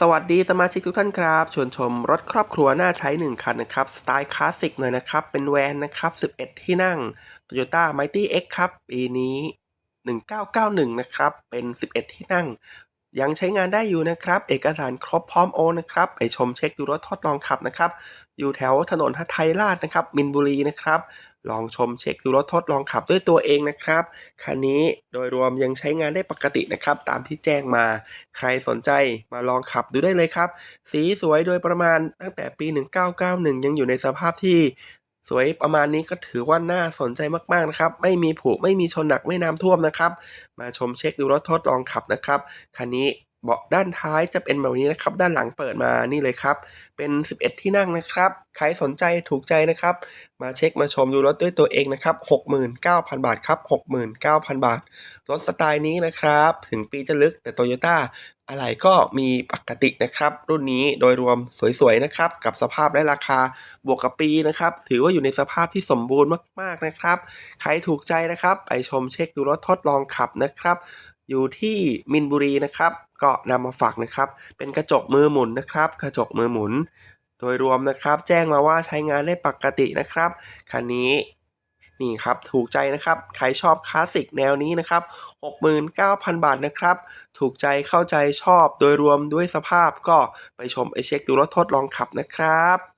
สวัสดีสมาชิกทุกท่านครับชวนชมรถครอบครัวน่าใช้ 1 คันนะครับ สไตล์คลาสสิกหน่อยนะครับ เป็นแวนนะครับ 11 ที่นั่ง Toyota Mighty X ครับ ปีนี้ 1991 นะครับ เป็น 11 ที่นั่ง ยังใช้งานได้อยู่นะครับ เอกสารครบพร้อมโอนนะครับ ไปชมเช็คดูรถทดลองขับนะครับ อยู่แถวถนนฮัทไทยราชนะครับ มินบุรีนะครับ ลองชมเช็คดูรถทดลองขับด้วยตัวเองนะครับ คันนี้โดยรวมยังใช้งานได้ปกตินะครับ ตามที่แจ้งมา ใครสนใจมาลองขับดูได้เลยครับ สีสวยโดยประมาณตั้งแต่ปี 1991 ยังอยู่ในสภาพที่สวยประมาณนี้ก็ถือว่าน่าสนใจมากๆนะครับ ไม่มีผุไม่มีชนหนักไม่น้ำท่วมนะครับ มาชมเช็คดูรถทดลองขับนะครับ คันนี้ เบาะด้านท้ายจะเป็นแบบนี้นะครับ ด้านหลังเปิดมานี่เลยครับ เป็น 11 ที่นั่งนะครับ ใครสนใจถูกใจนะครับ มาเช็คมาชมดูรถด้วยตัวเองนะครับ 69,000 บาทครับ 69,000 บาท รถสไตล์นี้นะครับ ถึงปีจะลึกแต่โตโยต้าอะไรก็มีปกตินะครับ รุ่นนี้โดยรวมสวยๆนะครับ กับสภาพและราคาบวกกับปีนะครับ ถือว่าอยู่ในสภาพที่สมบูรณ์มากๆนะครับ ใครถูกใจนะครับ ไปชมเช็คดูรถทดลองขับนะครับ อยู่ที่มินบุรีนะครับ ก็นำมาฝากนะครับ เป็นกระจกมือหมุนนะครับ กระจกมือหมุน โดยรวมนะครับ แจ้งมาว่าใช้งานได้ปกตินะครับ คันนี้นี่ครับถูกใจนะครับ ใครชอบคลาสสิกแนวนี้นะครับ 69,000 บาทนะครับ ถูกใจเข้าใจชอบโดยรวมด้วยสภาพก็ไปชมไอเช็คดูรถทดลองขับนะครับ